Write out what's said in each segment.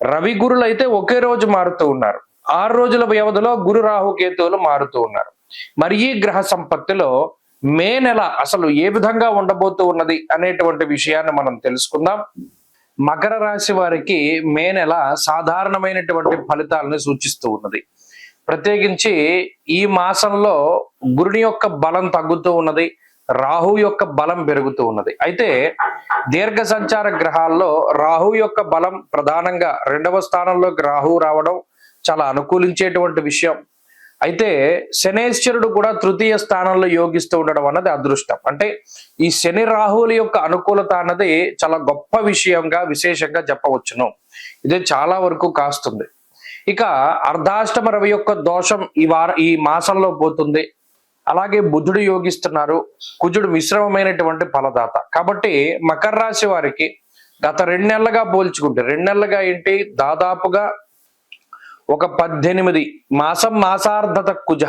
రవి గురులు అయితే ఒకే రోజు మారుతూ ఉన్నారు. ఆరు రోజుల వ్యవధిలో గురు రాహు కేతువులు మారుతూ ఉన్నారు. మరి ఈ గ్రహ సంపత్తిలో మే నెల అసలు ఏ విధంగా ఉండబోతూ ఉన్నది అనేటువంటి విషయాన్ని మనం తెలుసుకుందాం. మకర రాశి వారికి మే నెల సాధారణమైనటువంటి ఫలితాలను సూచిస్తూ ఉన్నది. ప్రత్యేకించి ఈ మాసంలో గురుని యొక్క బలం తగ్గుతూ ఉన్నది. రాహు యొక్క బలం పెరుగుతూ ఉన్నది. అయితే దీర్ఘ సంచార గ్రహాల్లో రాహు యొక్క బలం ప్రధానంగా రెండవ స్థానంలోకి రాహు రావడం చాలా అనుకూలించేటువంటి విషయం. అయితే శనేశ్వరుడు కూడా తృతీయ స్థానంలో యోగిస్తూ ఉండడం అన్నది అదృష్టం. అంటే ఈ శని రాహువుల యొక్క అనుకూలత అన్నది చాలా గొప్ప విషయంగా విశేషంగా చెప్పవచ్చును. ఇది చాలా వరకు కాస్తుంది. ఇక అర్ధాష్టమ రవి యొక్క దోషం ఈ వార ఈ మాసంలో పోతుంది. అలాగే బుధుడు యోగిస్తున్నారు. కుజుడు మిశ్రమమైనటువంటి ఫలదాత. కాబట్టి మకర రాశి వారికి గత రెండు నెలలుగా పోల్చుకుంటే రెండు నెలలుగా ఏంటి? దాదాపుగా ఒక పద్దెనిమిది మాసం మాసార్ధత కుజ.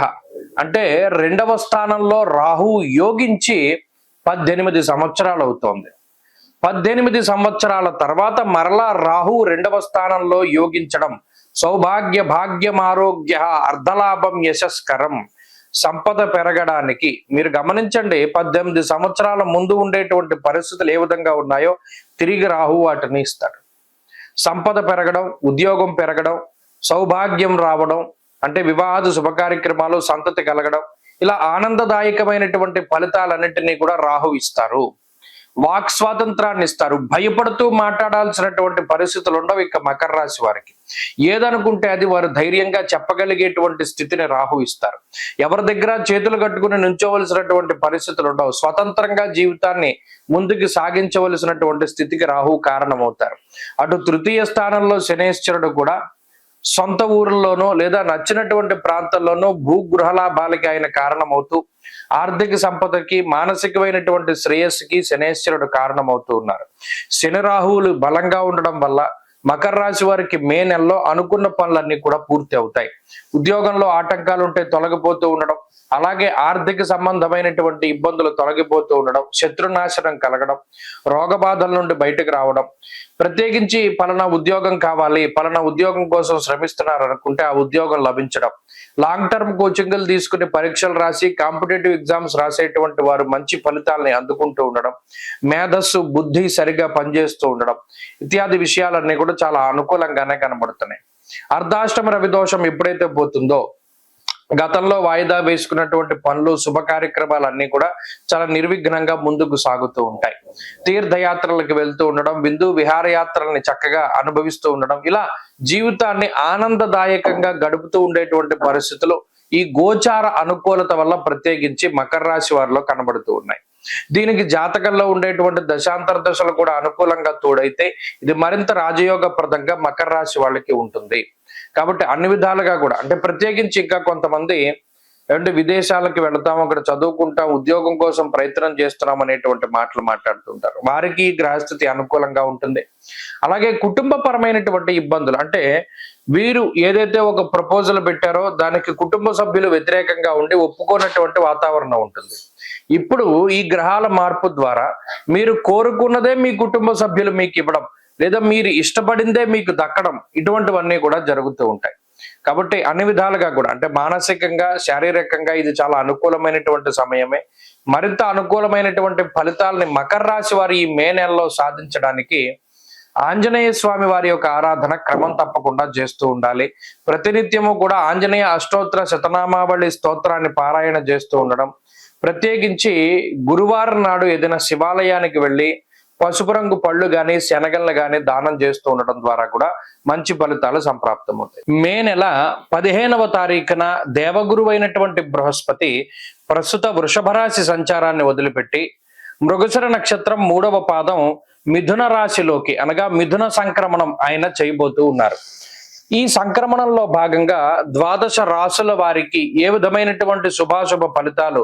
అంటే రెండవ స్థానంలో రాహు యోగించి పద్దెనిమిది సంవత్సరాలు అవుతోంది. పద్దెనిమిది సంవత్సరాల తర్వాత మరలా రాహు రెండవ స్థానంలో యోగించడం. సౌభాగ్య భాగ్యం ఆరోగ్య అర్ధలాభం యశస్కరం. సంపద పెరగడానికి. మీరు గమనించండి పద్దెనిమిది సంవత్సరాల ముందు ఉండేటువంటి పరిస్థితులు ఏ విధంగా ఉన్నాయో తిరిగి రాహు వాటిని ఇస్తాడు. సంపద పెరగడం ఉద్యోగం పెరగడం సౌభాగ్యం రావడం అంటే వివాహ శుభ కార్యక్రమాలు సంతతి కలగడం ఇలా ఆనందదాయకమైనటువంటి ఫలితాలన్నింటినీ కూడా రాహు ఇస్తారు. వాక్ స్వాతంత్రాన్ని ఇస్తారు. భయపడుతూ మాట్లాడాల్సినటువంటి పరిస్థితులు ఉండవు ఇక మకర రాశి వారికి. ఏదనుకుంటే అది వారు ధైర్యంగా చెప్పగలిగేటువంటి స్థితిని రాహు ఇస్తారు. ఎవరి దగ్గర చేతులు కట్టుకుని నుంచోవలసినటువంటి పరిస్థితులు ఉండవు. స్వతంత్రంగా జీవితాన్ని ముందుకు సాగించవలసినటువంటి స్థితికి రాహు కారణమవుతారు. అటు తృతీయ స్థానంలో శనేశ్వరుడు కూడా సొంత ఊర్లోనో లేదా నచ్చినటువంటి ప్రాంతాల్లోనో భూగృహ లాభాలకి ఆయన కారణమవుతూ ఆర్థిక సంపదకి మానసికమైనటువంటి శ్రేయస్సుకి శనేశ్వరుడు కారణమవుతూ ఉన్నారు. శని రాహువులు బలంగా ఉండడం వల్ల మకర రాశి వారికి మే నెలలో అనుకున్న పనులన్నీ కూడా పూర్తి అవుతాయి. ఉద్యోగంలో ఆటంకాలు ఉంటే తొలగిపోతూ ఉండడం అలాగే ఆర్థిక సంబంధమైనటువంటి ఇబ్బందులు తొలగిపోతూ ఉండడం శత్రునాశనం కలగడం రోగ బాధల నుండి బయటకు రావడం. ప్రత్యేకించి పలానా ఉద్యోగం కావాలి పలానా ఉద్యోగం కోసం శ్రమిస్తున్నారు అనుకుంటే ఆ ఉద్యోగం లభించడం. లాంగ్ టర్మ్ కోచింగ్లు తీసుకుని పరీక్షలు రాసి కాంపిటేటివ్ ఎగ్జామ్స్ రాసేటువంటి వారు మంచి ఫలితాలని అందుకుంటూ ఉండడం మేధస్సు బుద్ధి సరిగా పనిచేస్తూ ఉండడం ఇత్యాది విషయాలన్నీ కూడా చాలా అనుకూలంగానే కనబడుతున్నాయి. అర్ధాష్టమ రవి దోషం ఎప్పుడైతే పోతుందో గతంలో వాయిదా వేసుకున్నటువంటి పనులు శుభ కార్యక్రమాలు అన్ని కూడా చాలా నిర్విఘ్నంగా ముందుకు సాగుతూ ఉంటాయి. తీర్థయాత్రలకు వెళ్తూ ఉండడం బిందు విహారయాత్రల్ని చక్కగా అనుభవిస్తూ ఉండడం ఇలా జీవితాన్ని ఆనందదాయకంగా గడుపుతూ ఉండేటువంటి పరిస్థితులు ఈ గోచార అనుకూలత వల్ల ప్రత్యేకించి మకర రాశి వారిలో కనబడుతూ ఉన్నాయి. దీనికి జాతకంలో ఉండేటువంటి దశాంతర దశలు కూడా అనుకూలంగా తోడైతే ఇది మరింత రాజయోగప్రదంగా మకర రాశి వాళ్ళకి ఉంటుంది. కాబట్టి అన్ని విధాలుగా కూడా అంటే ప్రత్యేకించి ఇంకా కొంతమంది అంటే విదేశాలకు వెళతాం అక్కడ చదువుకుంటాం ఉద్యోగం కోసం ప్రయత్నం చేస్తున్నాం అనేటువంటి మాటలు మాట్లాడుతుంటారు వారికి గ్రహస్థితి అనుకూలంగా ఉంటుంది. అలాగే కుటుంబపరమైనటువంటి ఇబ్బందులు అంటే వీరు ఏదైతే ఒక ప్రపోజల్ పెట్టారో దానికి కుటుంబ సభ్యులు వ్యతిరేకంగా ఉండి ఒప్పుకోనటువంటి వాతావరణం ఉంటుంది. ఇప్పుడు ఈ గ్రహాల మార్పు ద్వారా మీరు కోరుకున్నదే మీ కుటుంబ సభ్యులు మీకు ఇవ్వడం లేదా మీరు ఇష్టపడిందే మీకు దక్కడం ఇటువంటివన్నీ కూడా జరుగుతూ ఉంటాయి. కాబట్టి అన్ని విధాలుగా కూడా అంటే మానసికంగా శారీరకంగా ఇది చాలా అనుకూలమైనటువంటి సమయమే. మరింత అనుకూలమైనటువంటి ఫలితాలని మకర రాశి వారి ఈ మే నెలలో సాధించడానికి ఆంజనేయ స్వామి వారి యొక్క ఆరాధన క్రమం తప్పకుండా చేస్తూ ఉండాలి. ప్రతినిత్యము కూడా ఆంజనేయ అష్టోత్తర శతనామావళి స్తోత్రాన్ని పారాయణ చేస్తూ ఉండడం. ప్రత్యేకించి గురువారం నాడు ఏదైనా శివాలయానికి వెళ్ళి పసుపు రంగు పళ్ళు గాని శనగలను గాని దానం చేస్తూ ఉండటం ద్వారా కూడా మంచి ఫలితాలు సంప్రాప్తమవుతాయి. మే నెల పదిహేనవ తారీఖున దేవగురువైనటువంటి అయినటువంటి బృహస్పతి ప్రస్తుత వృషభ రాశి సంచారాన్ని వదిలిపెట్టి మృగశిర నక్షత్రం మూడవ పాదం మిథున రాశిలోకి అనగా మిథున సంక్రమణం ఆయన చేయబోతూ ఉన్నారు. ఈ సంక్రమణంలో భాగంగా ద్వాదశ రాసుల వారికి ఏ విధమైనటువంటి శుభాశుభ ఫలితాలు